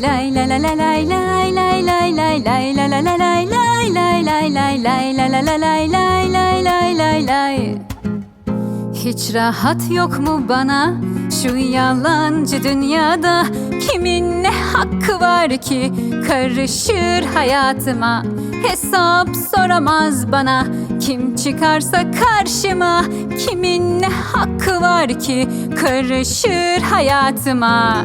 la la lay lay lay lay lay lay la la la lay lay lay lay lay lay la la la lay lay lay lay lay lay hiç rahat yok mu bana şu yalancı dünyada Kimin ne hakkı var ki karışır hayatıma Hesap soramaz bana kim çıkarsa karşıma Kimin ne hakkı var ki karışır hayatıma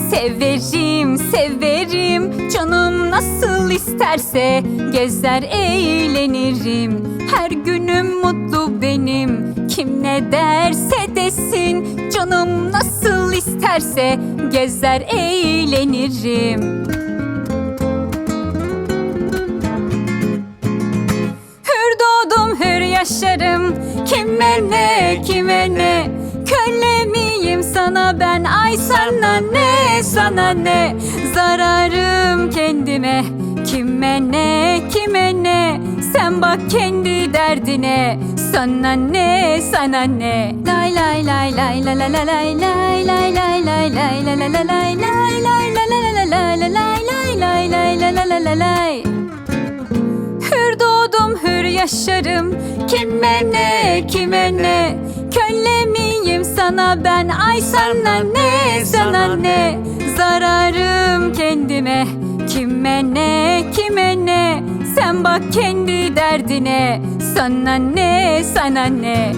Severim, severim. Canım nasıl isterse Gezer eğlenirim. Her günüm mutlu benim. Kim ne derse desin. Canım nasıl isterse Gezer eğlenirim. Hür doğdum hür yaşarım. Kime ne kime ne? Köle miyim sana ben ne Zararım kendime Kime ne kime ne Sen bak kendi derdine Sana ne sana ne lay lay lay lay lay lay lay lay lay lay lay lay lay lay lay lay lay lay lay Hür doğdum hür yaşarım Kime ne kime ne Köle miyim sana ben Ay sana ne sana ne Zararım kendime. Kime ne kime ne? Sen bak kendi derdine. Sana ne sana ne